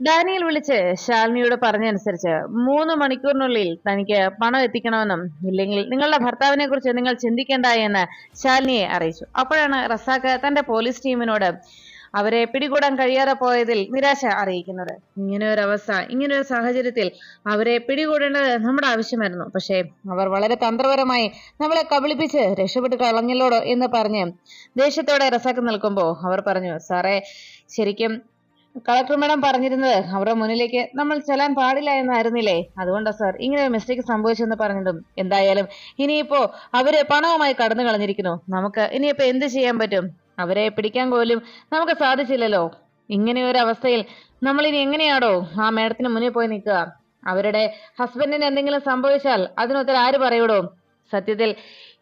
Daniel വിളിച്ച് ശാലിനിയോട് പറഞ്ഞനുസരിച്ച് മൂന്ന് മണിക്കൂറിനുള്ളിൽ തനിക്ക് പണം എത്തിക്കണമെന്നും ഇല്ലെങ്കിൽ നിങ്ങളുടെ ഭർത്താവിനെ കുറിച്ച് നിങ്ങൾ ചിന്തിക്കേണ്ട എന്ന് ശാലിനിയെ അറിയിച്ചു. അപ്പോഴാണ് റസാഖ് തന്റെ പോലീസ് ടീമിനോട് അവരെ പിടികൂടാൻ കഴിയാതെ പോയതിൽ നിരാശ അറിയിക്കുന്നത്. ഇങ്ങനെ ഒരു അവസ്ഥ ഇങ്ങനെ ഒരു സാഹചര്യത്തിൽ അവരെ പിടികൂടേണ്ടത് നമ്മുടെ ആവശ്യമായിരുന്നു. പക്ഷേ അവർ വളരെ തന്ത്രപരമായി നമ്മളെ കബളിപ്പിച്ച് രക്ഷപ്പെട്ട് കളഞ്ഞല്ലോടോ എന്ന് പറഞ്ഞ് ദേഷ്യത്തോടെ റസാക്ക് നിൽക്കുമ്പോൾ അവർ പറഞ്ഞു സാറേ ശരിക്കും കളക്ടർ മാഡം പറഞ്ഞിരുന്നത് അവരുടെ മുന്നിലേക്ക് നമ്മൾ ചെല്ലാൻ പാടില്ല എന്നായിരുന്നില്ലേ? അതുകൊണ്ടാ സാർ ഇങ്ങനെ ഒരു മിസ്റ്റേക്ക് സംഭവിച്ചെന്ന് പറഞ്ഞിട്ടും. എന്തായാലും ഇനിയിപ്പോ അവർ പണവുമായി കടന്നു കളഞ്ഞിരിക്കുന്നു. നമുക്ക് ഇനിയിപ്പോ എന്ത് ചെയ്യാൻ പറ്റും? അവരെ പിടിക്കാൻ പോലും നമുക്ക് സാധിച്ചില്ലല്ലോ. ഇങ്ങനെ ഒരു അവസ്ഥയിൽ നമ്മൾ ഇനി എങ്ങനെയാണോ ആ മേഡത്തിന് മുന്നിൽ പോയി നിൽക്കുക? അവരുടെ ഹസ്ബൻഡിന് എന്തെങ്കിലും സംഭവിച്ചാൽ അതിനൊത്തിരി ആര് പറയൂടോ? സത്യത്തിൽ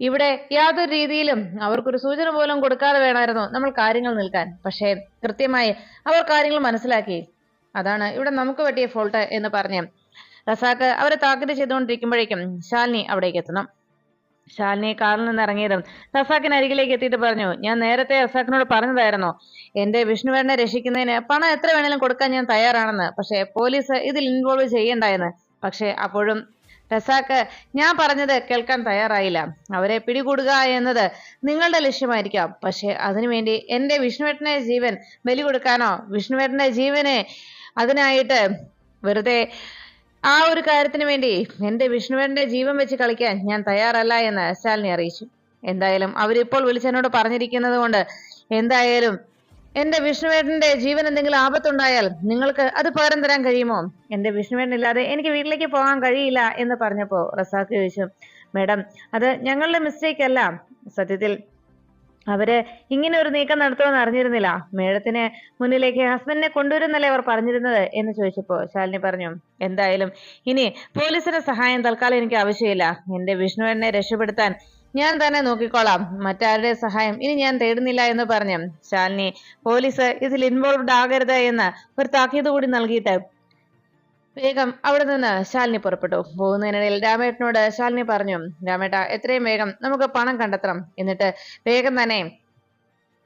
ഇവിടെ യാതൊരു രീതിയിലും അവർക്കൊരു സൂചന പോലും കൊടുക്കാതെ വേണമായിരുന്നു നമ്മൾ കാര്യങ്ങൾ നിൽക്കാൻ. പക്ഷേ കൃത്യമായി അവർ കാര്യങ്ങൾ മനസ്സിലാക്കി. അതാണ് ഇവിടെ നമുക്ക് പറ്റിയ ഫോൾട്ട് എന്ന് പറഞ്ഞ് റസാക്ക് അവരെ താക്കീത് ചെയ്തുകൊണ്ടിരിക്കുമ്പോഴേക്കും ശാലിനി അവിടേക്ക് എത്തണം. ശാലിനി കാറിൽ നിന്ന് ഇറങ്ങിയതും റസാക്കിന് അരികിലേക്ക് എത്തിയിട്ട് പറഞ്ഞു ഞാൻ നേരത്തെ റസാക്കിനോട് പറഞ്ഞതായിരുന്നു എന്റെ വിഷ്ണുവേട്ടനെ രക്ഷിക്കുന്നതിന് പണം എത്ര വേണേലും കൊടുക്കാൻ ഞാൻ തയ്യാറാണെന്ന്. പക്ഷേ പോലീസ് ഇതിൽ ഇൻവോൾവ് ചെയ്യണ്ടായെന്ന്. പക്ഷേ അപ്പോഴും റസാക്ക് ഞാൻ പറഞ്ഞത് കേൾക്കാൻ തയ്യാറായില്ല. അവരെ പിടികൂടുക എന്നത് നിങ്ങളുടെ ലക്ഷ്യമായിരിക്കാം. പക്ഷെ അതിനുവേണ്ടി എന്റെ വിഷ്ണുവേട്ടന്റെ ജീവൻ ബലി കൊടുക്കാനോ വിഷ്ണുവേട്ടന്റെ ജീവനെ അതിനായിട്ട് വെറുതെ ആ ഒരു കാര്യത്തിന് വേണ്ടി എന്റെ വിഷ്ണുവേട്ടന്റെ ജീവൻ വെച്ച് കളിക്കാൻ ഞാൻ തയ്യാറല്ല എന്ന് ശാലിനി അറിയിച്ചു. എന്തായാലും അവരിപ്പോൾ വിളിച്ചെന്നോട് പറഞ്ഞിരിക്കുന്നത് കൊണ്ട് എന്തായാലും എന്റെ വിഷ്ണുവേട്ടന്റെ ജീവൻ എന്തെങ്കിലും ആപത്തുണ്ടായാൽ നിങ്ങൾക്ക് അത് പകരം തരാൻ കഴിയുമോ? എന്റെ വിഷ്ണുവേട്ടൻ ഇല്ലാതെ എനിക്ക് വീട്ടിലേക്ക് പോകാൻ കഴിയില്ല എന്ന് പറഞ്ഞപ്പോ റസാഖ് ചോദിച്ചു മേഡം അത് ഞങ്ങളുടെ മിസ്റ്റേക്ക് അല്ല. സത്യത്തിൽ അവർ ഇങ്ങനെ ഒരു നീക്കം നടത്തുമെന്ന് അറിഞ്ഞിരുന്നില്ല. മേഡത്തിന് മുന്നിലേക്ക് ഹസ്ബൻഡിനെ കൊണ്ടുവരുന്നല്ലേ അവർ പറഞ്ഞിരുന്നത്? എന്ന് ചോദിച്ചപ്പോ ശാലിനി പറഞ്ഞു എന്തായാലും ഇനി പോലീസിന്റെ സഹായം തൽക്കാലം എനിക്ക് ആവശ്യമില്ല. എന്റെ വിഷ്ണുവേട്ടനെ രക്ഷപ്പെടുത്താൻ ഞാൻ തന്നെ നോക്കിക്കോളാം. മറ്റാരുടെ സഹായം? ഇനി ഞാൻ തേടുന്നില്ല എന്ന് പറഞ്ഞു ശാലിനി പോലീസ് ഇതിൽ ഇൻവോൾവ്ഡ് ആകരുത് എന്ന് ഒരു താക്കീത് കൂടി നൽകിയിട്ട് വേഗം അവിടെ നിന്ന് ശാലിനി പുറപ്പെട്ടു. പോകുന്നതിനിടയിൽ രാമേട്ടനോട് ശാലിനി പറഞ്ഞു രാമേട്ട എത്രയും വേഗം നമുക്ക് പണം കണ്ടെത്തണം. എന്നിട്ട് വേഗം തന്നെ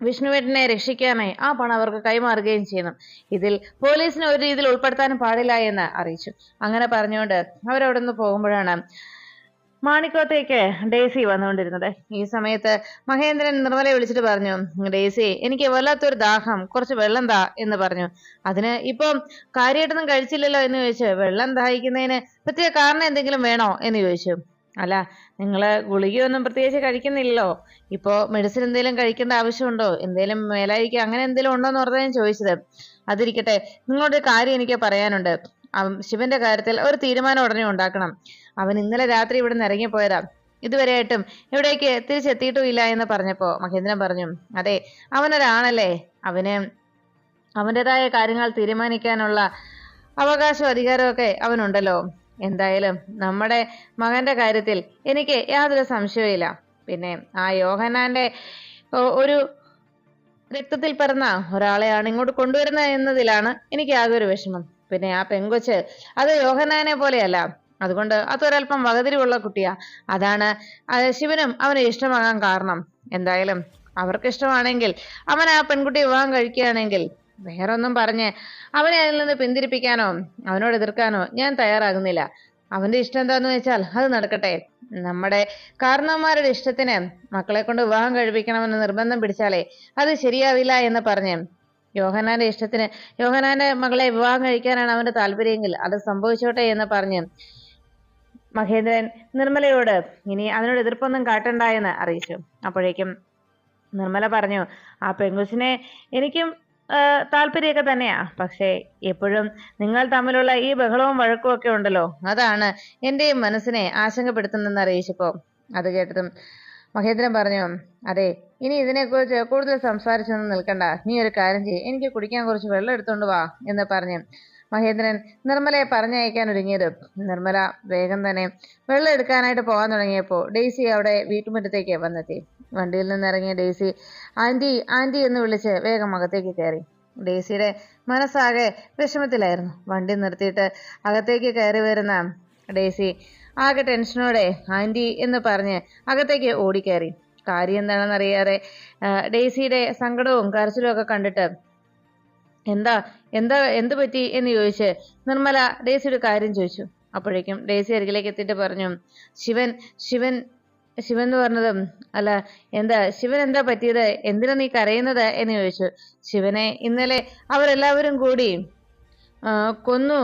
വിഷ്ണുവേട്ടനെ രക്ഷിക്കാനായി ആ പണം അവർക്ക് കൈമാറുകയും ചെയ്യണം ഇതിൽ പോലീസിനെ ഒരു രീതിയിൽ ഉൾപ്പെടുത്താനും പാടില്ല എന്ന് അറിയിച്ചു. അങ്ങനെ പറഞ്ഞുകൊണ്ട് അവരവിടെ നിന്ന് പോകുമ്പോഴാണ് മാണിക്കോത്തേക്ക് ഡേസി വന്നുകൊണ്ടിരുന്നത്. ഈ സമയത്ത് മഹേന്ദ്രൻ നിർമ്മലയെ വിളിച്ചിട്ട് പറഞ്ഞു ഡേസി എനിക്ക് വല്ലാത്തൊരു ദാഹം കുറച്ച് വെള്ളം താ എന്ന് പറഞ്ഞു. അതിന് ഇപ്പം കാര്യമായിട്ടൊന്നും കഴിച്ചില്ലല്ലോ എന്ന് ചോദിച്ചു വെള്ളം ദാഹിക്കുന്നതിന് പ്രത്യേക കാരണം എന്തെങ്കിലും വേണോ? എന്ന് ചോദിച്ചു. അല്ല നിങ്ങൾ ഗുളികയൊന്നും പ്രത്യേകിച്ച് കഴിക്കുന്നില്ലല്ലോ. ഇപ്പോ മെഡിസിൻ എന്തെങ്കിലും കഴിക്കേണ്ട ആവശ്യമുണ്ടോ? എന്തെങ്കിലും മേലായിരിക്കും അങ്ങനെ എന്തെങ്കിലും ഉണ്ടോ എന്ന് പറഞ്ഞാൽ ഞാൻ ചോദിച്ചത്. അതിരിക്കട്ടെ നിങ്ങളോട് കാര്യം എനിക്ക് പറയാനുണ്ട്. ശിവന്റെ കാര്യത്തിൽ ഒരു തീരുമാനം ഉടനെ ഉണ്ടാക്കണം. അവൻ ഇന്നലെ രാത്രി ഇവിടെ നിന്ന് ഇറങ്ങിപ്പോയതാ. ഇതുവരെയായിട്ടും ഇവിടേക്ക് തിരിച്ചെത്തിയിട്ടും ഇല്ല എന്ന് പറഞ്ഞപ്പോ മഹേന്ദ്രൻ പറഞ്ഞു അതെ അവനൊരാണല്ലേ. അവന് അവന്റെതായ കാര്യങ്ങൾ തീരുമാനിക്കാനുള്ള അവകാശവും അധികാരമൊക്കെ അവനുണ്ടല്ലോ. എന്തായാലും നമ്മുടെ മകന്റെ കാര്യത്തിൽ എനിക്ക് യാതൊരു സംശയവുമില്ല. പിന്നെ ആ യോഹനാന്റെ ഒരു രക്തത്തിൽ പിറന്ന ഒരാളെയാണ് ഇങ്ങോട്ട് കൊണ്ടുവരുന്നത് എന്നതിലാണ് എനിക്ക് ആകെ ഒരു വിഷമം. പിന്നെ ആ പെങ്കൊച്ച് അത് യോഹനാനെ പോലെയല്ല. അതുകൊണ്ട് അതൊരല്പം വകതിരിവുള്ള കുട്ടിയാ. അതാണ് ശിവനും അവന് ഇഷ്ടമാകാൻ കാരണം. എന്തായാലും അവർക്ക് ഇഷ്ടമാണെങ്കിൽ അവൻ ആ പെൺകുട്ടി വിവാഹം കഴിക്കുകയാണെങ്കിൽ വേറൊന്നും പറഞ്ഞ് അവനെ അതിൽ നിന്ന് പിന്തിരിപ്പിക്കാനോ അവനോട് എതിർക്കാനോ ഞാൻ തയ്യാറാകുന്നില്ല. അവന്റെ ഇഷ്ടം എന്താന്ന് വെച്ചാൽ അത് നടക്കട്ടെ. നമ്മുടെ കാരണവന്മാരുടെ ഇഷ്ടത്തിന് മക്കളെ കൊണ്ട് വിവാഹം കഴിപ്പിക്കണമെന്ന് നിർബന്ധം പിടിച്ചാലേ അത് ശരിയാവില്ല എന്ന് പറഞ്ഞ് യോഹനാന്റെ ഇഷ്ടത്തിന് യോഹനാന്റെ മകളെ വിവാഹം കഴിക്കാനാണ് അവന്റെ താല്പര്യമെങ്കിൽ അത് സംഭവിച്ചോട്ടെ എന്ന് പറഞ്ഞ് മഹേന്ദ്രൻ നിർമ്മലയോട് ഇനി അതിനോട് എതിർപ്പൊന്നും കാട്ടണ്ട എന്ന് അറിയിച്ചു. അപ്പോഴേക്കും നിർമ്മല പറഞ്ഞു ആ പെൺകുച്ചിനെ എനിക്കും താല്പര്യമൊക്കെ തന്നെയാ. പക്ഷേ എപ്പോഴും നിങ്ങൾ തമ്മിലുള്ള ഈ ബഹളവും വഴക്കും ഒക്കെ ഉണ്ടല്ലോ അതാണ് എന്റെയും മനസ്സിനെ ആശങ്കപ്പെടുത്തുന്നതെന്ന് അറിയിച്ചപ്പോ അത് കേട്ടതും മഹേന്ദ്രൻ പറഞ്ഞു അതെ ഇനി ഇതിനെക്കുറിച്ച് കൂടുതൽ സംസാരിച്ചൊന്നും നിൽക്കണ്ട. നീ ഒരു കാര്യം ചെയ്യ്. എനിക്ക് കുടിക്കാൻ കുറച്ച് വെള്ളം എടുത്തോണ്ട് വാ എന്ന് പറഞ്ഞു. മഹേന്ദ്രൻ നിർമ്മലയെ പറഞ്ഞയക്കാൻ ഒരുങ്ങിയത്. നിർമ്മല വേഗം തന്നെ വെള്ളം എടുക്കാനായിട്ട് പോകാൻ തുടങ്ങിയപ്പോൾ ഡെയ്സി അവിടെ വീട്ടുമുറ്റത്തേക്ക് വന്നെത്തി. വണ്ടിയിൽ നിന്നിറങ്ങിയ ഡെയ്സി ആന്റി ആന്റി എന്ന് വിളിച്ച് വേഗം അകത്തേക്ക് കയറി. ഡെയ്സിയുടെ മനസ്സാകെ വിഷമത്തിലായിരുന്നു. വണ്ടി നിർത്തിയിട്ട് അകത്തേക്ക് കയറി വരുന്ന ഡെയ്സി ആകെ ടെൻഷനോടെ ആന്റി എന്ന് പറഞ്ഞ് അകത്തേക്ക് ഓടിക്കയറി. കാര്യം എന്താണെന്ന് അറിയാതെ ഡേസിയുടെ സങ്കടവും കരച്ചിലും ഒക്കെ കണ്ടിട്ട് എന്താ എന്താ എന്ത് പറ്റി? എന്ന് ചോദിച്ച് നിർമ്മല ഡേസിയുടെ കാര്യം ചോദിച്ചു. അപ്പോഴേക്കും ഡേസി അരികിലേക്ക് എത്തിയിട്ട് പറഞ്ഞു ശിവൻ ശിവൻ ശിവൻ എന്ന് പറഞ്ഞതും അല്ല എന്താ ശിവൻ എന്താ പറ്റിയത്? എന്തിനാ നീ കരയുന്നത്? എന്ന് ചോദിച്ചു. ശിവനെ ഇന്നലെ അവരെല്ലാവരും കൂടി കൊന്നു.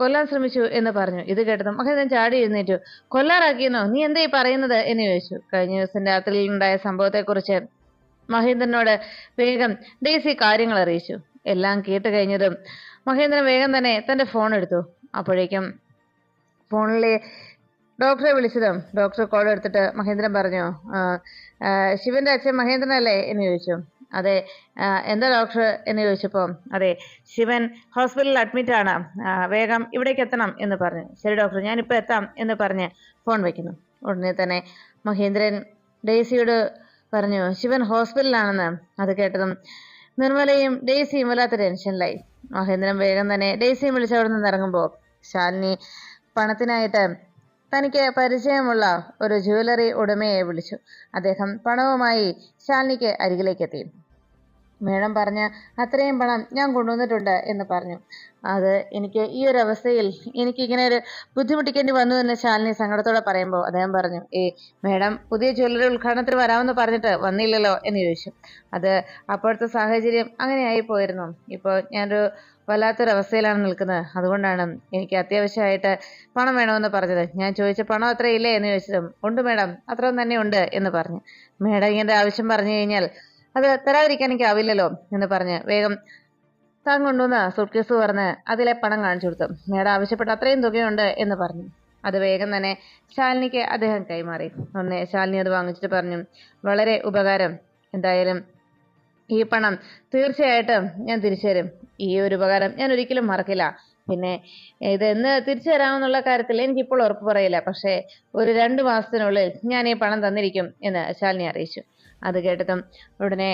കൊല്ലാൻ ശ്രമിച്ചു എന്ന് പറഞ്ഞു. ഇത് കേട്ടതും ഞാൻ ചാടി എഴുന്നേറ്റു. കൊല്ലാറാക്കിയെന്നോ? നീ എന്താ ഈ പറയുന്നത്? എന്ന് ചോദിച്ചു. കഴിഞ്ഞ ദിവസം രാത്രിയിൽ ഉണ്ടായ സംഭവത്തെക്കുറിച്ച് മഹേന്ദ്രനോട് വേഗം ഡേസി കാര്യങ്ങൾ അറിയിച്ചു. എല്ലാം കേട്ട് കഴിഞ്ഞതും മഹേന്ദ്രൻ വേഗം തന്നെ തന്റെ ഫോൺ എടുത്തു. അപ്പോഴേക്കും ഫോണിലെ ഡോക്ടറെ വിളിച്ചതും ഡോക്ടർ കോൾ എടുത്തിട്ട് മഹേന്ദ്രൻ പറഞ്ഞു "ആ, ആ, ശിവന്റെ അച്ഛൻ മഹേന്ദ്രൻ അല്ലേ എന്ന് ചോദിച്ചു. അതെ എന്താ ഡോക്ടർ എന്ന് ചോദിച്ചപ്പോൾ അതെ ശിവൻ ഹോസ്പിറ്റലിൽ അഡ്മിറ്റ് ആണ്. വേഗം ഇവിടേക്ക് എത്തണം എന്ന് പറഞ്ഞു. ശരി ഡോക്ടർ ഞാനിപ്പോൾ എത്താം എന്ന് പറഞ്ഞ് ഫോൺ വയ്ക്കുന്നു ഉടനെ തന്നെ മഹേന്ദ്രൻ ഡേസിയോട് പറഞ്ഞു ശിവൻ ഹോസ്പിറ്റലിലാണെന്ന് അത് കേട്ടതും നിർമ്മലയും ഡേസിയും വല്ലാത്ത ടെൻഷനിലായി മഹേന്ദ്രൻ വേഗം തന്നെ ഡേസിയും വിളിച്ച് അവിടെ നിന്ന് ഇറങ്ങുമ്പോൾ ശാലിനി പണത്തിനായിട്ട് തനിക്ക് പരിചയമുള്ള ഒരു ജ്വല്ലറി ഉടമയെ വിളിച്ചു. അദ്ദേഹം പണവുമായി ശാലിനിക്ക് അരികിലേക്കെത്തി. മേഡം പറഞ്ഞ അത്രയും പണം ഞാൻ കൊണ്ടുവന്നിട്ടുണ്ട് എന്ന് പറഞ്ഞു. അത് എനിക്ക് ഈ ഒരു അവസ്ഥയിൽ എനിക്ക് ഇങ്ങനെ ഒരു ബുദ്ധിമുട്ടിക്കേണ്ടി വന്നു എന്ന് ശാലിനി സങ്കടത്തോടെ പറയുമ്പോൾ അദ്ദേഹം പറഞ്ഞു ഏ മേഡം പുതിയ ജ്വല്ലറി ഉദ്ഘാടനത്തിന് വരാമെന്ന് പറഞ്ഞിട്ട് വന്നില്ലല്ലോ എന്ന് ചോദിച്ചു. അത് അപ്പോഴത്തെ സാഹചര്യം അങ്ങനെ ആയി പോയിരുന്നു. ഇപ്പോൾ ഞാനൊരു വല്ലാത്തൊരു അവസ്ഥയിലാണ് നിൽക്കുന്നത്. അതുകൊണ്ടാണ് എനിക്ക് അത്യാവശ്യമായിട്ട് പണം വേണമെന്ന് പറഞ്ഞത്. ഞാൻ ചോദിച്ച പണം അത്ര ഇല്ലേ എന്ന് ചോദിച്ചതും ഉണ്ട് മേഡം അത്രയും തന്നെ ഉണ്ട് എന്ന് പറഞ്ഞു. മേഡം ഇങ്ങനെ ആവശ്യം പറഞ്ഞു കഴിഞ്ഞാൽ അത് തരാതിരിക്കാൻ എനിക്ക് ആവില്ലല്ലോ എന്ന് പറഞ്ഞ് വേഗം താൻ കൊണ്ടുവന്ന സൂട്ട് പറഞ്ഞ് അതിലെ പണം കാണിച്ചു കൊടുത്തു. മേഡം ആവശ്യപ്പെട്ട അത്രയും തുകയുണ്ട് എന്ന് പറഞ്ഞു. അത് വേഗം തന്നെ ശാലിനിക്ക് അദ്ദേഹം കൈമാറി. ഒന്ന് ശാലിനി അത് വാങ്ങിച്ചിട്ട് പറഞ്ഞു വളരെ ഉപകാരം. എന്തായാലും ഈ പണം തീർച്ചയായിട്ടും ഞാൻ തിരിച്ചു തരും. ഈ ഒരു ഉപകാരം ഞാൻ ഒരിക്കലും മറക്കില്ല. പിന്നെ ഇതെന്ന് തിരിച്ചു തരാമെന്നുള്ള കാര്യത്തിൽ എനിക്കിപ്പോൾ ഉറപ്പ് പറയില്ല. പക്ഷേ ഒരു രണ്ട് മാസത്തിനുള്ളിൽ ഞാൻ ഈ പണം തന്നിരിക്കും എന്ന് ശാലിനി അറിയിച്ചു. അത് കേട്ടതും ഉടനെ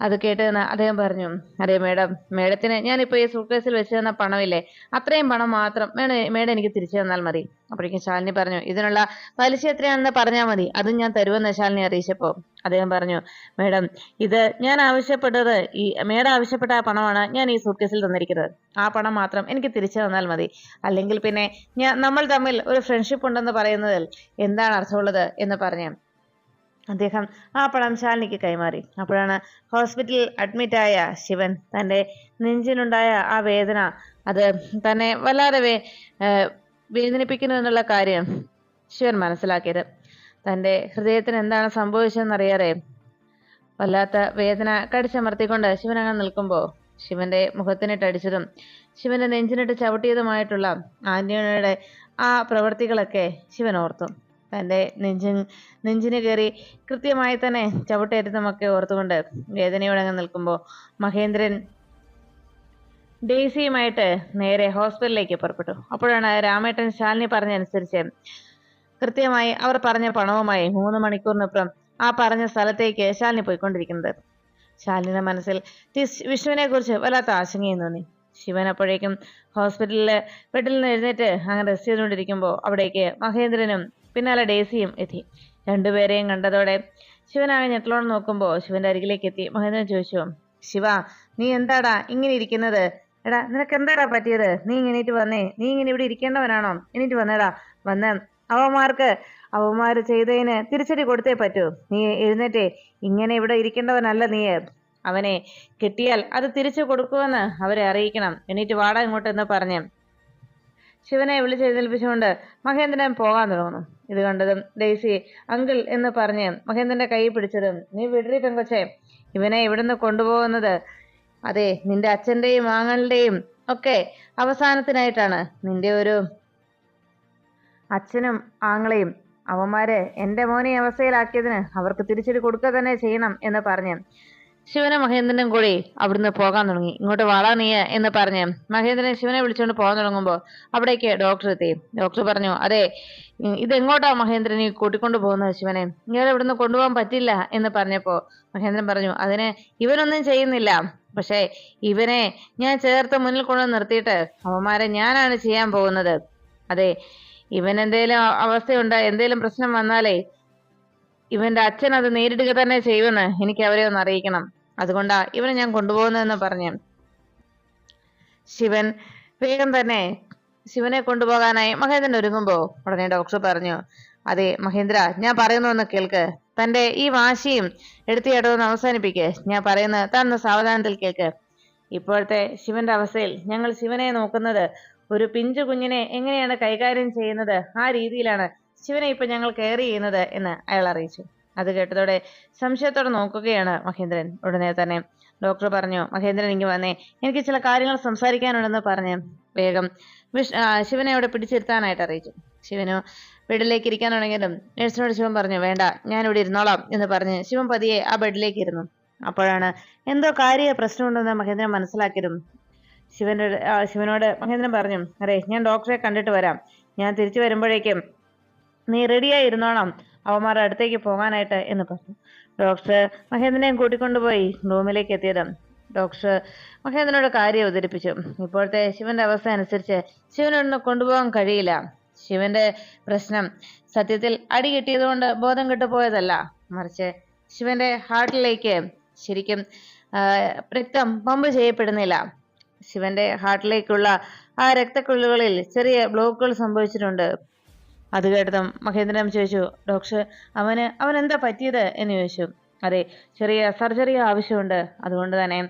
അത് കേട്ട് അദ്ദേഹം പറഞ്ഞു അതെ മേഡം മേഡത്തിന് ഞാനിപ്പോൾ ഈ സൂട്ട്കേസിൽ വെച്ച് തന്ന പണമില്ലേ? അത്രയും പണം മാത്രം മേഡം മേഡം എനിക്ക് തിരിച്ചു തന്നാൽ മതി. അപ്പോഴേക്കും ശാലിനി പറഞ്ഞു ഇതിനുള്ള പലിശ എത്രയാണെന്ന് പറഞ്ഞാൽ മതി അതും ഞാൻ തരുമെന്ന് ശാലിനി അറിയിച്ചപ്പോൾ അദ്ദേഹം പറഞ്ഞു മേഡം ഇത് ഞാൻ ആവശ്യപ്പെട്ടത് ഈ മേഡം ആവശ്യപ്പെട്ട ആ പണമാണ് ഞാൻ ഈ സൂട്ട്കേസിൽ തന്നിരിക്കുന്നത്. ആ പണം മാത്രം എനിക്ക് തിരിച്ചു തന്നാൽ മതി. അല്ലെങ്കിൽ പിന്നെ ഞാൻ നമ്മൾ തമ്മിൽ ഒരു ഫ്രണ്ട്ഷിപ്പ് ഉണ്ടെന്ന് പറയുന്നതിൽ എന്താണ് അർത്ഥമുള്ളത്? എന്ന് പറഞ്ഞു അദ്ദേഹം ആ പണം ശാലിനിക്ക് കൈമാറി. അപ്പോഴാണ് ഹോസ്പിറ്റലിൽ അഡ്മിറ്റായ ശിവൻ തന്റെ നെഞ്ചിനുണ്ടായ ആ വേദന അത് തന്നെ വല്ലാതെ വേ വേദനിപ്പിക്കുന്നു എന്നുള്ള കാര്യം ശിവൻ മനസ്സിലാക്കിയത്. തന്റെ ഹൃദയത്തിന് എന്താണ് സംഭവിച്ചതെന്നറിയാതെ വല്ലാത്ത വേദന കടിച്ചമർത്തിക്കൊണ്ട് ശിവൻ അങ്ങനെ നിൽക്കുമ്പോൾ ശിവന്റെ മുഖത്തിനിട്ടടിച്ചതും ശിവന്റെ നെഞ്ചിനിട്ട് ചവിട്ടിയതുമായിട്ടുള്ള ആന്റണിയുടെ ആ പ്രവൃത്തികളൊക്കെ ശിവൻ ഓർത്തു. തന്റെ നെഞ്ചി നെഞ്ചിന് കയറി കൃത്യമായി തന്നെ ചവിട്ടേറ്റതുമൊക്കെ ഓർത്തുകൊണ്ട് വേദനയോടെ അങ്ങ് നിൽക്കുമ്പോൾ മഹേന്ദ്രൻ ഡെയ്സിയുമായിട്ട് നേരെ ഹോസ്പിറ്റലിലേക്ക് പുറപ്പെട്ടു. അപ്പോഴാണ് രാമേട്ടൻ ശാലിനി പറഞ്ഞനുസരിച്ച് കൃത്യമായി അവർ പറഞ്ഞ പണവുമായി മൂന്ന് മണിക്കൂറിനപ്പുറം ആ പറഞ്ഞ സ്ഥലത്തേക്ക് ശാലിനി പോയിക്കൊണ്ടിരിക്കുന്നത്. ശാലിനിയുടെ മനസ്സിൽ വിഷ്ണുവിനെ കുറിച്ച് വല്ലാത്ത ആശങ്കയും തോന്നി. ശിവൻ അപ്പോഴേക്കും ഹോസ്പിറ്റലിലെ ബെഡിൽ നിന്ന് എഴുന്നേറ്റ് അങ്ങനെ റെസ്റ്റ് ചെയ്തുകൊണ്ടിരിക്കുമ്പോൾ അവിടേക്ക് മഹേന്ദ്രനും പിന്നാലെ ഡേസിയും എത്തി. രണ്ടുപേരെയും കണ്ടതോടെ ശിവനാകെ ഞെട്ടലോടെ നോക്കുമ്പോൾ ശിവന്റെ അരികിലേക്ക് എത്തി. മഹേന്ദ്രൻ ചോദിച്ചു ശിവ നീ എന്താടാ ഇങ്ങനെ ഇരിക്കുന്നത്? എടാ നിനക്ക് എന്താടാ പറ്റിയത്? നീ ഇങ്ങനെയിട്ട് വന്നേ. നീ ഇങ്ങനെ ഇവിടെ ഇരിക്കേണ്ടവനാണോ? എനിക്ക് വന്നേടാ. വന്ന് അവന്മാർക്ക് അവന്മാർ ചെയ്തതിന് തിരിച്ചടി കൊടുത്തേ പറ്റൂ. നീ എഴുന്നേറ്റേ. ഇങ്ങനെ ഇവിടെ ഇരിക്കേണ്ടവനല്ല നീ. അവനെ കിട്ടിയാൽ അത് തിരിച്ചു കൊടുക്കുമെന്ന് അവരെ അറിയിക്കണം. എണീറ്റ് വാടാ ഇങ്ങോട്ടെന്ന് പറഞ്ഞ് ശിവനെ വിളിച്ചെഴുന്നേൽപ്പിച്ചുകൊണ്ട് മഹേന്ദ്രൻ പോകാൻ തുടങ്ങുന്നു. ഇത് കണ്ടതും ഡെയ്സി അങ്കിൾ എന്ന് പറഞ്ഞ് മഹേന്ദ്രന്റെ കൈ പിടിച്ചതും നീ വിടറി പെങ്കൊച്ചെ ഇവനെ ഇവിടുന്ന് കൊണ്ടുപോകുന്നത്? അതെ നിന്റെ അച്ഛന്റെയും ആങ്ങളുടെയും ഒക്കെ അവസാനത്തിനായിട്ടാണ് നിന്റെ ഒരു അച്ഛനും ആങ്ങളെയും. അവന്മാരെ എന്റെ മോനെ അവസ്ഥയിലാക്കിയതിന് അവർക്ക് തിരിച്ചടി കൊടുക്കുക തന്നെ ചെയ്യണം എന്ന് പറഞ്ഞ് ശിവനും മഹേന്ദ്രനും കൂടി അവിടുന്ന് പോകാൻ തുടങ്ങി. ഇങ്ങോട്ട് വാളാ നീ എന്ന് പറഞ്ഞ് മഹേന്ദ്രൻ ശിവനെ വിളിച്ചുകൊണ്ട് പോകാൻ തുടങ്ങുമ്പോൾ അവിടേക്ക് ഡോക്ടർ എത്തി. ഡോക്ടർ പറഞ്ഞു അതെ ഇതെങ്ങോട്ടാ മഹേന്ദ്രൻ ഈ കൂട്ടിക്കൊണ്ടു പോകുന്നത് ശിവനെ? ഇങ്ങനെ ഇവിടുന്ന് കൊണ്ടുപോകാൻ പറ്റില്ല എന്ന് പറഞ്ഞപ്പോ മഹേന്ദ്രൻ പറഞ്ഞു അതിന് ഇവനൊന്നും ചെയ്യുന്നില്ല. പക്ഷേ ഇവനെ ഞാൻ ചേർത്ത് മുന്നിൽ കൊണ്ട് നിർത്തിയിട്ട് അവന്മാരെ ഞാനാണ് ചെയ്യാൻ പോകുന്നത്. അതെ ഇവൻ എന്തേലും അവസ്ഥയുണ്ട് എന്തേലും പ്രശ്നം വന്നാലേ ഇവന്റെ അച്ഛൻ അത് നേരിടുക തന്നെ ചെയ്യുമെന്ന് എനിക്ക് അവരെ ഒന്ന് അറിയിക്കണം. അതുകൊണ്ടാ ഇവനെ ഞാൻ കൊണ്ടുപോകുന്നതെന്ന് പറഞ്ഞു. ശിവൻ വേഗം തന്നെ ശിവനെ കൊണ്ടുപോകാനായി മഹേന്ദ്രൻ ഒരുങ്ങുമ്പോ ഉടനെ ഡോക്ടർ പറഞ്ഞു അതെ മഹേന്ദ്ര ഞാൻ പറയുന്നൊന്ന് കേൾക്ക്. തന്റെ ഈ വാശിയും എടുത്തിയാട്ടവും അവസാനിപ്പിക്ക്. ഞാൻ പറയുന്നത് തന്ന ഒന്ന് സാവധാനത്തിൽ കേൾക്ക്. ഇപ്പോഴത്തെ ശിവന്റെ അവസ്ഥയിൽ ഞങ്ങൾ ശിവനെ നോക്കുന്നത് ഒരു പിഞ്ചു കുഞ്ഞിനെ എങ്ങനെയാണ് കൈകാര്യം ചെയ്യുന്നത് ആ രീതിയിലാണ് ശിവനെ ഇപ്പൊ ഞങ്ങൾ കെയർ ചെയ്യുന്നത് എന്ന് അയാൾ അറിയിച്ചു. അത് കേട്ടതോടെ സംശയത്തോടെ നോക്കുകയാണ് മഹേന്ദ്രൻ. ഉടനെ തന്നെ ഡോക്ടർ പറഞ്ഞു മഹേന്ദ്രൻ ഇങ്ങനെ വന്നേ. എനിക്ക് ചില കാര്യങ്ങൾ സംസാരിക്കാനുണ്ടെന്ന് പറഞ്ഞ് വേഗം വിഷ് ശിവനെ അവിടെ പിടിച്ചിരുത്താനായിട്ട് അറിയിച്ചു. ശിവനു ബെഡിലേക്ക് ഇരിക്കാൻ തുടങ്ങിയതും നഴ്സിനോട് ശിവൻ പറഞ്ഞു വേണ്ട ഞാൻ ഇവിടെ ഇരുന്നോളാം എന്ന് പറഞ്ഞ് ശിവൻ പതിയെ ആ ബെഡിലേക്ക് ഇരുന്നു. അപ്പോഴാണ് എന്തോ കാര്യ പ്രശ്നമുണ്ടെന്ന് മഹേന്ദ്രൻ മനസ്സിലാക്കിയതും ശിവനോട് ശിവനോട് മഹേന്ദ്രൻ പറഞ്ഞു അറേ ഞാൻ ഡോക്ടറെ കണ്ടിട്ട് വരാം. ഞാൻ തിരിച്ചു വരുമ്പോഴേക്കും നീ റെഡിയായി ഇരുന്നോണം അവന്മാരുടെ അടുത്തേക്ക് പോകാനായിട്ട് എന്ന് പറഞ്ഞു. ഡോക്ടർ മഹേന്ദ്രനെയും കൂട്ടിക്കൊണ്ടുപോയി റൂമിലേക്ക് എത്തിയത് ഡോക്ടർ മഹേന്ദ്രനോട് കാര്യം അവതരിപ്പിച്ചു. ഇപ്പോഴത്തെ ശിവന്റെ അവസ്ഥ അനുസരിച്ച് ശിവനൊന്ന് കൊണ്ടുപോകാൻ കഴിയില്ല. ശിവന്റെ പ്രശ്നം സത്യത്തിൽ അടി കിട്ടിയതുകൊണ്ട് ബോധം കെട്ടുപോയതല്ല. മറിച്ച് ശിവന്റെ ഹാർട്ടിലേക്ക് ശരിക്കും രക്തം പമ്പ് ചെയ്യപ്പെടുന്നില്ല. ശിവന്റെ ഹാർട്ടിലേക്കുള്ള ആ രക്തക്കുള്ളുകളിൽ ചെറിയ ബ്ലോക്കുകൾ സംഭവിച്ചിട്ടുണ്ട്. അത് കേട്ടതും മഹേന്ദ്രൻ ചോദിച്ചു ഡോക്ടർ അവന് അവൻ എന്താ പറ്റിയത്? എന്ന് ചോദിച്ചു. അതെ ചെറിയ സർജറി ആവശ്യമുണ്ട്. അതുകൊണ്ട് തന്നെ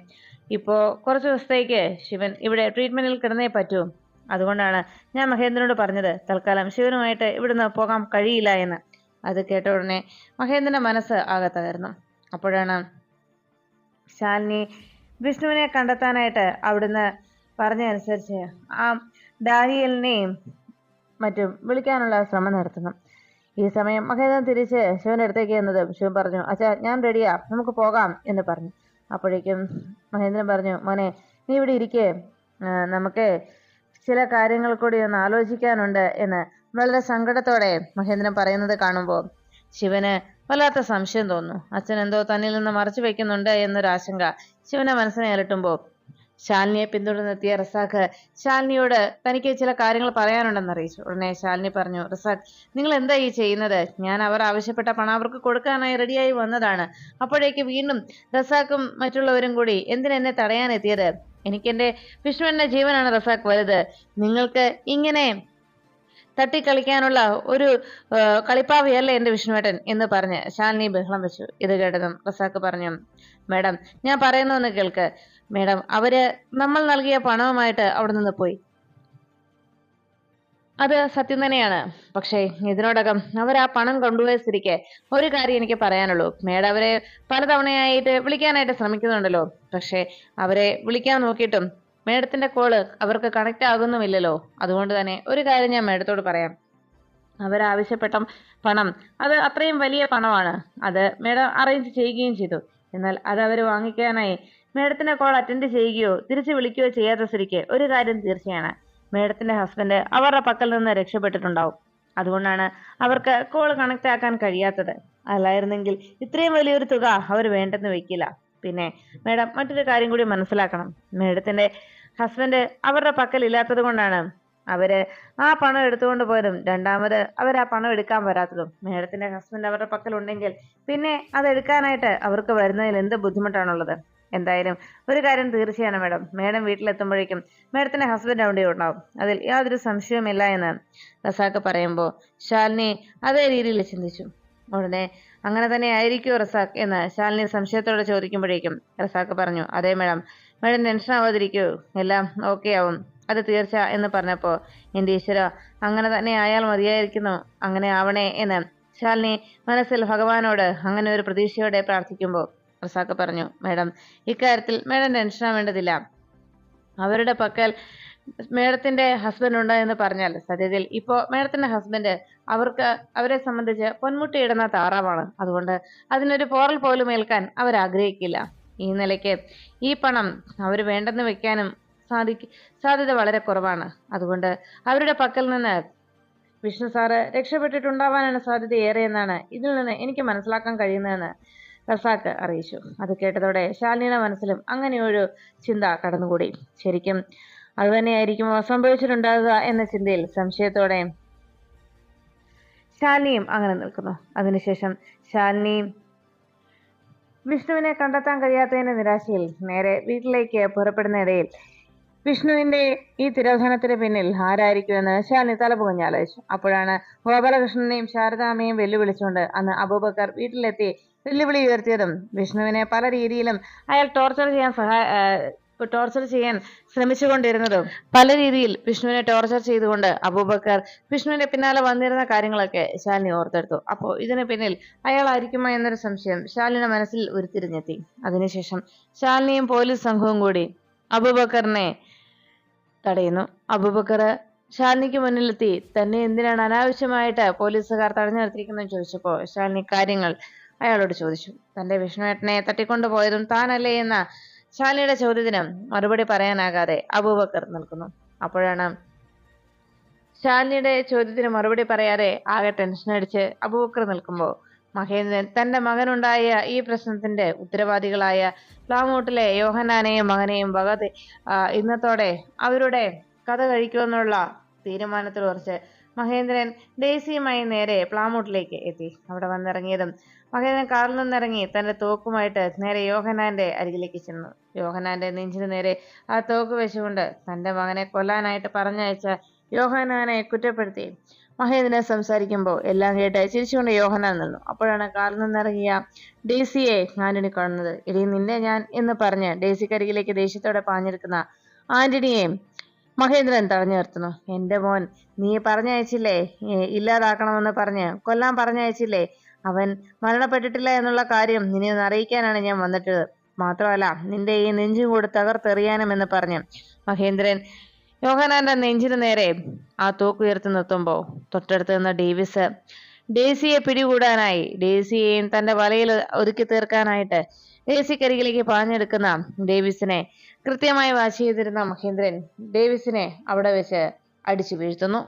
ഇപ്പോൾ കുറച്ച് ദിവസത്തേക്ക് ശിവൻ ഇവിടെ ട്രീറ്റ്മെന്റിൽ കിടന്നേ പറ്റൂ. അതുകൊണ്ടാണ് ഞാൻ മഹേന്ദ്രനോട് പറഞ്ഞത് തൽക്കാലം ശിവനുമായിട്ട് ഇവിടുന്ന് പോകാൻ കഴിയില്ല എന്ന്. അത് കേട്ട ഉടനെ മഹേന്ദ്രന്റെ മനസ്സ് ആകെ അപ്പോഴാണ് ശാലിനി വിഷ്ണുവിനെ കണ്ടെത്താനായിട്ട് അവിടുന്ന് പറഞ്ഞതനുസരിച്ച് ആ ഡാനിയലിനെയും മറ്റും വിളിക്കാനുള്ള ശ്രമം നടത്തുന്നു. ഈ സമയം മഹേന്ദ്രൻ തിരിച്ച് ശിവന്റെ അടുത്തേക്ക് എന്നത് ശിവൻ പറഞ്ഞു അച്ഛാ ഞാൻ റെഡിയാ നമുക്ക് പോകാം എന്ന് പറഞ്ഞു. അപ്പോഴേക്കും മഹേന്ദ്രൻ പറഞ്ഞു മോനെ നീ ഇവിടെ ഇരിക്കേ. നമുക്ക് ചില കാര്യങ്ങൾ കൂടി ഒന്ന് ആലോചിക്കാനുണ്ട് എന്ന് വളരെ സങ്കടത്തോടെ മഹേന്ദ്രൻ പറയുന്നത് കാണുമ്പോൾ ശിവന് വല്ലാത്ത സംശയം തോന്നുന്നു. അച്ഛൻ എന്തോ തന്നിൽ നിന്ന് മറച്ചു വെക്കുന്നുണ്ട് എന്നൊരു ആശങ്ക ശിവനെ മനസ്സിനെ അലട്ടുമ്പോൾ ശാലിനിയെ പിന്തുടർന്നെത്തിയ റസാഖ് ശാലിനിയോട് തനിക്ക് ചില കാര്യങ്ങൾ പറയാനുണ്ടെന്ന് അറിയിച്ചു. ഉടനെ ശാലിനി പറഞ്ഞു റസാഖ് നിങ്ങൾ എന്താ ഈ ചെയ്യുന്നത്? ഞാൻ അവർ ആവശ്യപ്പെട്ട പണം അവർക്ക് കൊടുക്കാനായി റെഡിയായി വന്നതാണ്. അപ്പോഴേക്ക് വീണ്ടും റസാഖും മറ്റുള്ളവരും കൂടി എന്തിനെന്നെ തടയാനെത്തിയത് എനിക്കെന്റെ വിഷ്ണുവിന്റെ ജീവനാണ് റസാഖ് വലുത്. നിങ്ങൾക്ക് ഇങ്ങനെ തട്ടിക്കളിക്കാനുള്ള ഒരു കളിപ്പാവയല്ല എന്റെ വിഷ്ണുവേട്ടൻ എന്ന് പറഞ്ഞ് ശാലിനി ബഹളം വെച്ചു. ഇത് കേട്ടതും റസാക്ക് പറഞ്ഞു മേഡം ഞാൻ പറയുന്നൊന്ന് കേൾക്ക്. മേഡം അവർ നമ്മൾ നൽകിയ പണവുമായിട്ട് അവിടെ നിന്ന് പോയി. അത് സത്യം തന്നെയാണ്. പക്ഷേ ഇതിനോടകം അവർ ആ പണം കൊണ്ടുപോയ സ്ഥിതിക്ക് ഒരു കാര്യം എനിക്ക് പറയാനുള്ളൂ. മേഡം അവരെ പലതവണയായിട്ട് വിളിക്കാനായിട്ട് ശ്രമിക്കുന്നുണ്ടല്ലോ. പക്ഷേ അവരെ വിളിക്കാൻ നോക്കിയിട്ടും മേഡത്തിന്റെ കോൾ അവർക്ക് കണക്ട് ആകുന്നുമില്ലല്ലോ. അതുകൊണ്ട് തന്നെ ഒരു കാര്യം ഞാൻ മേഡത്തോട് പറയാം. അവരാവശ്യപ്പെട്ട പണം അത് അത്രയും വലിയ പണമാണ്. അത് മേഡം അറേഞ്ച് ചെയ്യുകയും ചെയ്തു. എന്നാൽ അത് അവർ വാങ്ങിക്കാനായി മേഡത്തിന്റെ കോൾ അറ്റൻഡ് ചെയ്യുകയോ തിരിച്ചു വിളിക്കുകയോ ചെയ്യാത്ത സ്ഥിതിക്ക് ഒരു കാര്യം തീർച്ചയാണ്. മേഡത്തിന്റെ ഹസ്ബൻഡ് അവരുടെ പക്കൽ നിന്ന് രക്ഷപ്പെട്ടിട്ടുണ്ടാവും. അതുകൊണ്ടാണ് അവർക്ക് കോൾ കണക്ട് ആക്കാൻ കഴിയാത്തത്. അല്ലായിരുന്നെങ്കിൽ ഇത്രയും വലിയൊരു തുക അവർ വേണ്ടെന്ന് വെക്കില്ല. പിന്നെ മേഡം മറ്റൊരു കാര്യം കൂടി മനസ്സിലാക്കണം. മേഡത്തിന്റെ ഹസ്ബൻഡ് അവരുടെ പക്കൽ ഇല്ലാത്തത് കൊണ്ടാണ് അവർ ആ പണം എടുത്തുകൊണ്ട് പോയതും രണ്ടാമത് അവർ ആ പണം എടുക്കാൻ വരാത്തതും. മേഡത്തിന്റെ ഹസ്ബൻഡ് അവരുടെ പക്കൽ ഉണ്ടെങ്കിൽ പിന്നെ അത് എടുക്കാനായിട്ട് അവർക്ക് വരുന്നതിൽ എന്ത് ബുദ്ധിമുട്ടാണുള്ളത്? എന്തായാലും ഒരു കാര്യം തീർച്ചയാണ് മേഡം. മേഡം വീട്ടിലെത്തുമ്പോഴേക്കും മേഡത്തിന്റെ ഹസ്ബൻഡ് അവിടെ ഉണ്ടാവും. അതിൽ യാതൊരു സംശയവുമില്ല എന്ന് റസാക്ക് പറയുമ്പോൾ ശാലിനി അതേ രീതിയിൽ ചിന്തിച്ചു. ഉടനെ അങ്ങനെ തന്നെ ആയിരിക്കുമോ റസാഖ് എന്ന് ശാലിനി സംശയത്തോടെ ചോദിക്കുമ്പോഴേക്കും റസാഖ് പറഞ്ഞു അതെ മേഡം മേഡം ടെൻഷൻ ആവാതിരിക്കൂ എല്ലാം ഓക്കെ ആവും. അത് തീർച്ച എന്ന് പറഞ്ഞപ്പോൾ എന്റെ ഈശ്വര അങ്ങനെ തന്നെ ആയാൽ മതിയായിരിക്കുന്നു അങ്ങനെ ആവണേ എന്ന് ശാലിനി മനസ്സിൽ ഭഗവാനോട് അങ്ങനെ ഒരു പ്രതീക്ഷയോടെ പ്രാർത്ഥിക്കുമ്പോൾ റസാഖ് പറഞ്ഞു മേഡം ഇക്കാര്യത്തിൽ മേഡം ടെൻഷൻ ആവേണ്ടതില്ല അവരുടെ പക്കൽ മേഡത്തിന്റെ ഹസ്ബൻഡ് ഉണ്ട് എന്ന് പറഞ്ഞാൽ സത്യത്തിൽ. ഇപ്പോ മേഡത്തിന്റെ ഹസ്ബൻഡ് അവർക്ക് അവരെ സംബന്ധിച്ച് പൊന്മുട്ടിയിടുന്ന താറാവാണ്. അതുകൊണ്ട് അതിനൊരു പോറൽ പോലും ഏൽക്കാൻ അവർ ആഗ്രഹിക്കില്ല ഈ നിലയ്ക്ക് ഈ പണം അവർ വേണ്ടെന്ന് വെക്കാനും സാധിക്ക സാധ്യത വളരെ കുറവാണ്. അതുകൊണ്ട് അവരുടെ പക്കൽ നിന്ന് വിഷ്ണു സാറ് രക്ഷപ്പെട്ടിട്ടുണ്ടാവാനാണ് സാധ്യത ഏറെ എന്നാണ് ഇതിൽ നിന്ന് എനിക്ക് മനസ്സിലാക്കാൻ കഴിയുന്നതെന്ന് റസാക്ക് അറിയിച്ചു. അത് കേട്ടതോടെ ശാലിനിയുടെ മനസ്സിലും അങ്ങനെയൊരു ചിന്ത കടന്നുകൂടി. ശരിക്കും അതുതന്നെയായിരിക്കുമോ സംഭവിച്ചിട്ടുണ്ടാകുക എന്ന ചിന്തയിൽ സംശയത്തോടെ ശാലിനിയും അങ്ങനെ നിൽക്കുന്നു. അതിനുശേഷം ശാലിനിയും വിഷ്ണുവിനെ കണ്ടെത്താൻ കഴിയാത്തതിന്റെ നിരാശയിൽ നേരെ വീട്ടിലേക്ക് പുറപ്പെടുന്നിടയിൽ വിഷ്ണുവിന്റെ ഈ തിരോധാനത്തിന് പിന്നിൽ ആരായിരിക്കുമെന്ന് ശാലിനി തലപുകഞ്ഞാലോചിച്ചു. അപ്പോഴാണ് ഗോപാലകൃഷ്ണനെയും ശാരദാമ്മയും വെല്ലുവിളിച്ചുകൊണ്ട് അന്ന് അബൂബക്കർ വീട്ടിലെത്തി വെല്ലുവിളി ഉയർത്തിയതും വിഷ്ണുവിനെ പല രീതിയിലും അയാൾ ടോർച്ചർ ചെയ്യാൻ സഹായ ടോർച്ചർ ചെയ്യാൻ ശ്രമിച്ചുകൊണ്ടിരുന്നത് പല രീതിയിൽ വിഷ്ണുവിനെ ടോർച്ചർ ചെയ്തുകൊണ്ട് അബൂബക്കർ വിഷ്ണുവിന്റെ പിന്നാലെ വന്നിരുന്ന കാര്യങ്ങളൊക്കെ ശാലിനി ഓർത്തെടുത്തു. അപ്പോൾ ഇതിന് പിന്നിൽ അയാളായിരിക്കുമോ എന്നൊരു സംശയം ശാലിനിയുടെ മനസ്സിൽ ഉരുത്തിരിഞ്ഞെത്തി. അതിനുശേഷം ശാലിനിയും പോലീസ് സംഘവും കൂടി അബൂബക്കറിനെ തടയുന്നു. അബൂബക്കർ ശാലിനിക്ക് മുന്നിലെത്തി. തന്നെ എന്തിനാണ് അനാവശ്യമായിട്ട് പോലീസുകാർ തടഞ്ഞു നിർത്തിയിരിക്കുന്നതെന്ന് ചോദിച്ചപ്പോൾ ശാലിനി കാര്യങ്ങൾ അയാളോട് ചോദിച്ചു. തന്റെ വിഷ്ണുവേട്ടനെ തട്ടിക്കൊണ്ടുപോയതും താനല്ലേ എന്ന ശാലിനിയുടെ ചോദ്യത്തിന് മറുപടി പറയാനാകാതെ അബൂബക്കർ നിൽക്കുന്നു. അപ്പോഴാണ് ശാലിനിയുടെ ചോദ്യത്തിന് മറുപടി പറയാതെ ആകെ ടെൻഷൻ അടിച്ച് അബൂബക്കർ നിൽക്കുമ്പോൾ മഹേന്ദ്രൻ തന്റെ മകനുണ്ടായ ഈ പ്രശ്നത്തിന്റെ ഉത്തരവാദികളായ പ്ലാമൂട്ടിലെ യോഹനാനെയും മകനെയും ഭഗത് ഇന്നത്തോടെ അവരുടെ കഥ കഴിക്കുമെന്നുള്ള തീരുമാനത്തിൽ കുറച്ച് മഹേന്ദ്രൻ ഡേസിയുമായി നേരെ പ്ലാമൂട്ടിലേക്ക് എത്തി. അവിടെ വന്നിറങ്ങിയതും മഹേന്ദ്രൻ കാറിൽ നിന്നിറങ്ങി തന്റെ തോക്കുമായിട്ട് നേരെ യോഹനാന്റെ അരികിലേക്ക് ചെന്നു. യോഹനാന്റെ നെഞ്ചിന് നേരെ ആ തോക്ക് വെച്ചുകൊണ്ട് തന്റെ മകനെ കൊല്ലാനായിട്ട് പറഞ്ഞയച്ച യോഹനാനെ കുറ്റപ്പെടുത്തി. മഹേന്ദ്രനെ സംസാരിക്കുമ്പോൾ എല്ലാം കേട്ട് ചിരിച്ചുകൊണ്ട് യോഹനാൻ നിന്നു. അപ്പോഴാണ് കാറിൽ നിന്നിറങ്ങിയ ഡേസിയെ ആന്റണി കാണുന്നത്. ഇടി നിന്നെ ഞാൻ എന്ന് പറഞ്ഞ് ഡേസിക്കരികിലേക്ക് ദേഷ്യത്തോടെ പാഞ്ഞിരിക്കുന്ന ആന്റണിയെ മഹേന്ദ്രൻ തടഞ്ഞു നിർത്തുന്നു. എന്റെ മോൻ നീ പറഞ്ഞയച്ചില്ലേ? ഇല്ലാതാക്കണമെന്ന് പറഞ്ഞ് കൊല്ലാൻ പറഞ്ഞയച്ചില്ലേ? അവൻ മരണപ്പെട്ടിട്ടില്ല എന്നുള്ള കാര്യം നിന്നെ ഒന്ന് അറിയിക്കാനാണ് ഞാൻ വന്നിട്ടത്. മാത്രമല്ല നിന്റെ ഈ നെഞ്ചും കൂടെ തകർത്തെറിയാനും എന്ന് പറഞ്ഞു. മഹേന്ദ്രൻ യോഹനാന്റെ നെഞ്ചിനു നേരെ ആ തോക്കുയർത്തി നിർത്തുമ്പോൾ തൊട്ടടുത്ത് നിന്ന ഡേവിസ് ഡേസിയെ പിടികൂടാനായി ഡേസിയെയും തന്റെ വലയിൽ ഒതുക്കി തീർക്കാനായിട്ട് ഡേസിക്കരികിലേക്ക് പാഞ്ഞെടുക്കുന്ന ഡേവിസിനെ കൃത്യമായി വാച്ച് ചെയ്തിരുന്ന മഹേന്ദ്രൻ ഡേവിസിനെ അവിടെ വെച്ച് അടിച്ചു വീഴ്ത്തുന്നു.